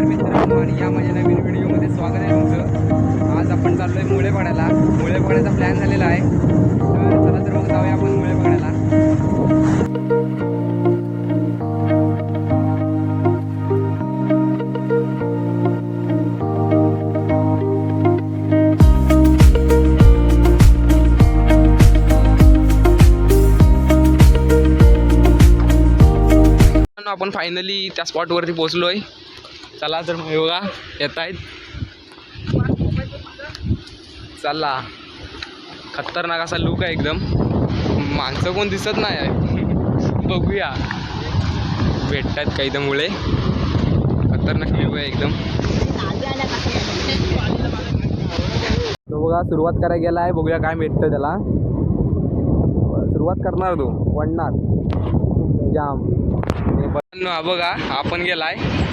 नमस्कार मित्रांनो आणि या माझ्या नवीन व्हिडिओमध्ये स्वागत आहे तुमचं. आज आपण चाललोय मुळे पाण्याला मुळे पाण्याचा प्लॅन झालेला आहे. तर चला तर मग जाऊया आपण मुळे पाण्याला आपण फायनली त्या स्पॉटवरती पोहोचलो आहे चला तर मग योगा येत आहेत. चला. खतरनाक असा लुक आहे एकदम. माणसं कोण दिसत नाही आहे. बघूया. भेटतात काही तर मुळे खतरनाक लुक आहे एकदम. तो बघा सुरुवात करायला गेला आहे. बघूया काय भेटतं त्याला. सुरुवात करणार तो. वडणार जाम. हे बघा आपण गेला गेलाय.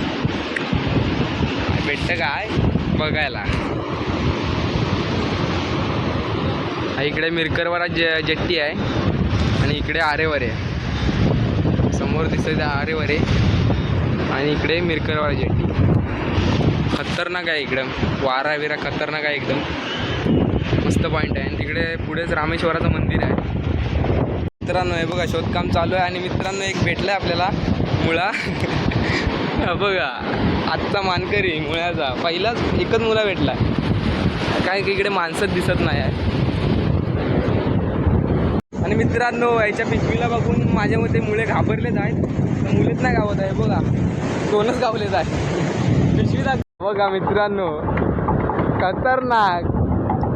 भेटतं काय बघायला. हा इकडे मिरकरवाडा जे जेट्टी आहे. आणि इकडे आरेवर. आहे समोर दिसत त्या आरेवर. आहे आणि इकडे मिरकरवाडा जेट्टी. खतरनाक आहे इकडं वारा विरा खतरनाक आहे एकदम. मस्त पॉईंट आहे. आणि तिकडे पुढेच रामेश्वराचं मंदिर आहे. मित्रांनो हे बघा शोधकाम चालू आहे. आणि मित्रांनो एक भेटलं आहे आपल्याला. मुळा. बघा. आत्ता मानकरी मुळ्याचा. पहिलाच एकच मुला भेटला. काय इकडे माणसंच दिसत नाही आहे. आणि मित्रांनो याच्या पिशवीला बघून माझ्या मते मुळे घाबरलेच आहेत. मुलेच नाही गावत आहे बघा. दोनच गावलेच आहे पिशवीला बघा मित्रांनो खतरनाक.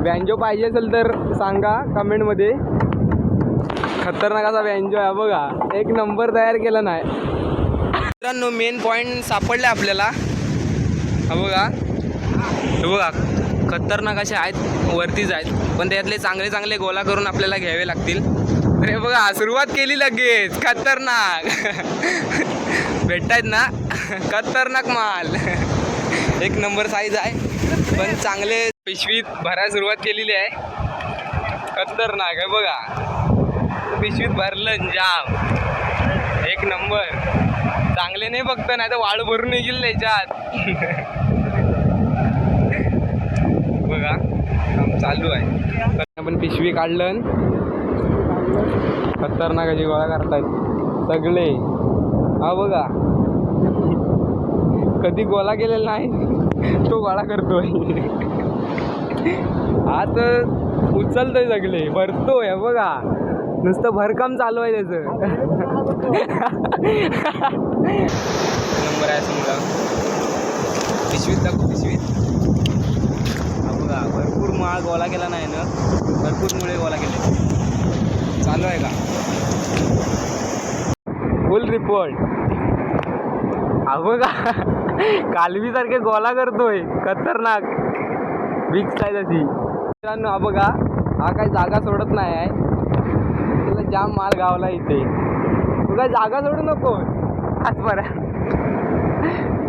बँजो पाहिजे असेल तर सांगा कमेंटमध्ये खतरनाक असा व्यंजो आहे बघा. एक नंबर तयार केला नाही. मित्रांनो मेन पॉईंट सापडले आपल्याला. हा बघा. हे बघा खतरनाक असे आहेत वरतीच आहेत पण त्यातले चांगले चांगले गोला करून आपल्याला घ्यावे लागतील. अरे बघा सुरुवात केली लगेच. खतरनाक. भेटतायत ना? खतरनाक माल. एक नंबर साईज आहे. पण चांगले पिशवीत भरायला सुरुवात केलेली आहे. खतरनाक आहे बघा. पिशवीत भरलं जाम. चांगले नाही फक्त नाही तर वाळ भरून येईल त्याच्यात. बघा काम चालू आहे. आपण पिशवी काढलं. खतरनाकाची खतरनाक गोळा करतायत. सगळे. हा बघा. कधी गोळा केलेला नाही तो गोळा करतोय. हा तर उचलतोय सगळे भरतोय बघा. नुसतं भरकाम चालू आहे त्याचं. नंबर आहे समजा पिशवीत दाखव पिशवीत हा बघा भरपूर माळ गोळा केला नाही ना भरपूर मुळे गोळा केले चालू आहे का फुल रिपोर्ट हा बघा कालवीसारखे गोळा करतोय खतरनाक बिग साईज अशी मित्रांनो हा बघा हा काही जागा सोडत नाही आहे तुला जाम माल गावला इथे तुला जागा सोडू नको आज बरं.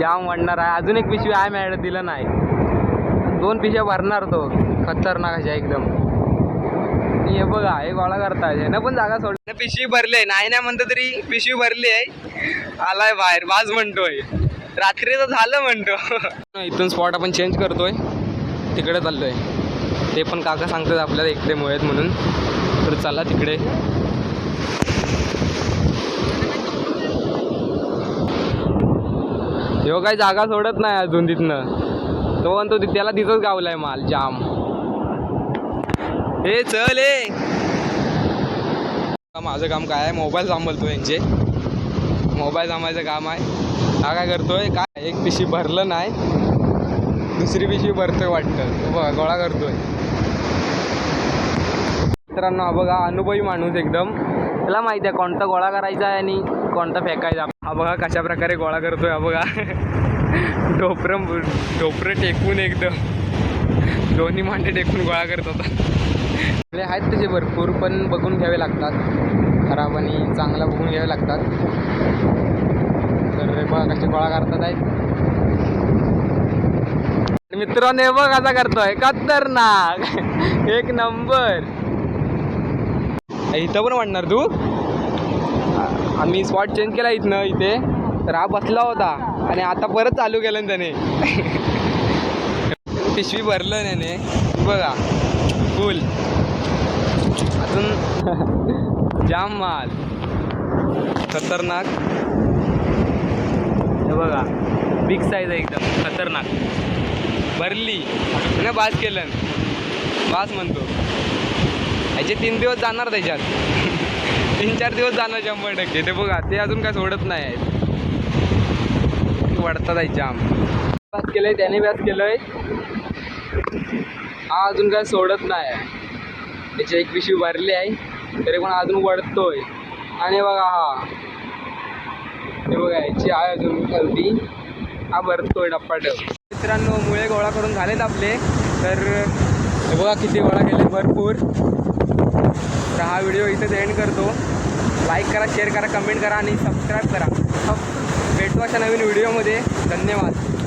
जाम वाढणार आहे. अजून एक पिशवी आहे मॅडम दिलं नाही. दोन पिशव्या भरणार तो. खतरनाक अशा एकदम. हे बघा हे गोळा करताय. ना पण जागा सोड. पिशवी भरली आहे. नाही नाही म्हणतो तरी पिशवी भरली आहे. आलाय बाहेर. वाज म्हणतोय. रात्रीचं झालं म्हणतो. इथून स्पॉट आपण चेंज करतोय. तिकडे चाललोय. ते पण काका सांगतात आपल्याला इकडे मुळेत म्हणून. तर चला तिकडे. ह्यो काय जागा सोडत नाही अजून तिथनं. तो म्हणतो ति- त्याला तिथंच गावलाय माल जाम. हे चल ए. माझं काम काय आहे? मोबाईल सांभाळतो यांचे. मोबाईल सांभाळायचं काम आहे. हा काय करतोय? काय? एक पिशी भरलं नाही. दुसरी पिशवी भरतोय वाटतं. तो बघा गोळा करतोय. मित्रांनो बघा अनुभवी माणूस एकदम. त्याला माहिती आहे कोणता गोळा करायचा आहे आणि कोणता फेकायचा? हा बघा कशा प्रकारे गोळा करतोय हा बघा. ढोपरं ढोपरं टेकून एकदम. दोन्ही मांडे टेकून गोळा करत होता. आपले आहेत त्याचे भरपूर पण बघून घ्यावे लागतात. खराब आणि चांगला बघून घ्यावे लागतात. तर बघा कसे गोळा करतात आहेत. मित्रांनो बघ कसा करतोय. खतरनाक. एक नंबर. इथं पण वाढणार तू? आम्ही स्पॉट चेंज केला इथनं इथे. तर हा बसला होता. आणि आता परत चालू केलं त्याने. पिशवी भरलं त्याने. बघा. फुल अजून जाम माल. खतरनाक. हे बघा. बिग साईज आहे एकदम. खतरनाक. भरली. ना बास केलं. बास म्हणतो. ह्याचे तीन दिवस जाणार त्याच्यात. तीन चार दिवस जाणार शंभर टक्के. ते बघा ते अजून काय सोडत नाही आहेत. वाढतात आहे जाम. व्यास केलंय त्याने व्यास केलंय. हा अजून काय सोडत नाही आहे. त्याची एक पिशवी भरली आहे तरी पण अजून वडतोय. आणि बघा हा. हे बघा याची आहे अजून खालती हा भरतोय डप्पाटप मित्रांनो मुळे गोळा करून झालेत आपले तर हे बघा किती गोळा केले भरपूर. तर हा व्हिडिओ इथेच एंड करतो. लाईक करा शेअर करा कमेंट करा आणि सबस्क्राईब करा. भेटू अशा नवीन व्हिडिओमध्ये धन्यवाद.